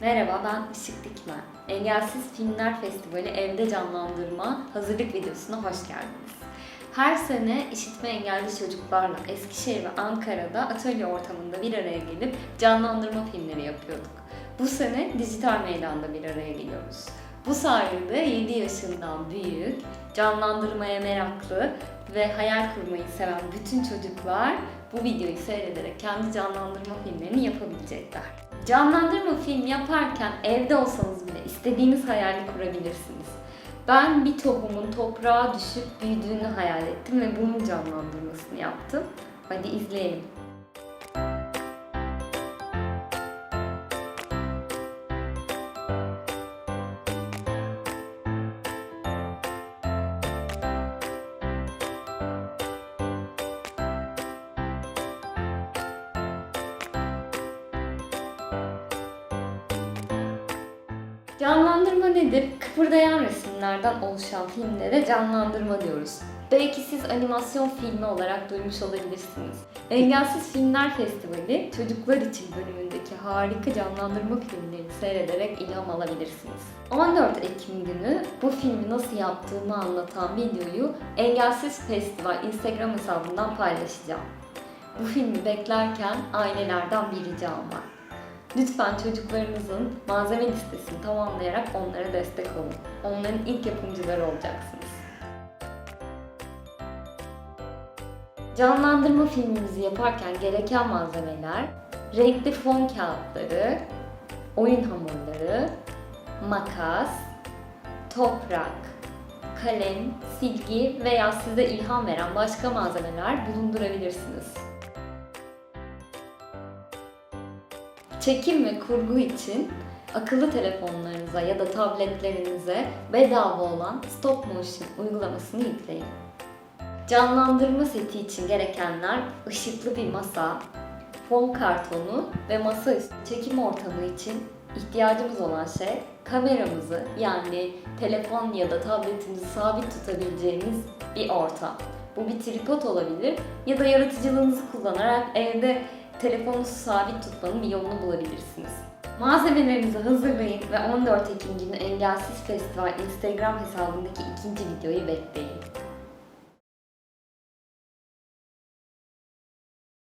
Merhaba ben Işık Dikmen. Engelsiz Filmler Festivali Evde Canlandırma hazırlık videosuna hoş geldiniz. Her sene işitme engelli çocuklarla Eskişehir ve Ankara'da atölye ortamında bir araya gelip canlandırma filmleri yapıyorduk. Bu sene dijital meydanda bir araya geliyoruz. Bu sayede 7 yaşından büyük, canlandırmaya meraklı ve hayal kurmayı seven bütün çocuklar bu videoyu seyrederek kendi canlandırma filmlerini yapabilecekler. Canlandırma film yaparken evde olsanız bile istediğiniz hayali kurabilirsiniz. Ben bir tohumun toprağa düşüp büyüdüğünü hayal ettim ve bunun canlandırmasını yaptım. Hadi izleyelim. Canlandırma nedir? Kıpırdayan resimlerden oluşan filmlere canlandırma diyoruz. Belki siz animasyon filmi olarak duymuş olabilirsiniz. Engelsiz Filmler Festivali çocuklar için bölümündeki harika canlandırma filmlerini seyrederek ilham alabilirsiniz. 14 Ekim günü bu filmi nasıl yaptığımı anlatan videoyu Engelsiz Festival Instagram hesabından paylaşacağım. Bu filmi beklerken ailelerden bir ricam var. Lütfen çocuklarınızın malzeme listesini tamamlayarak onlara destek olun. Onların ilk yapımcıları olacaksınız. Canlandırma filmimizi yaparken gereken malzemeler renkli fon kağıtları, oyun hamurları, makas, toprak, kalem, silgi veya size ilham veren başka malzemeler bulundurabilirsiniz. Çekim ve kurgu için akıllı telefonlarınıza ya da tabletlerinize bedava olan Stop Motion uygulamasını yükleyin. Canlandırma seti için gerekenler ışıklı bir masa, fon kartonu ve masaüstü çekim ortamı için ihtiyacımız olan şey kameramızı yani telefon ya da tabletinizi sabit tutabileceğiniz bir ortam. Bu bir tripod olabilir ya da yaratıcılığınızı kullanarak evde telefonunuzu sabit tutmanın bir yolunu bulabilirsiniz. Malzemelerinizi hazırlayın ve 14 Ekim günü Engelsiz Festival Instagram hesabındaki ikinci videoyu bekleyin.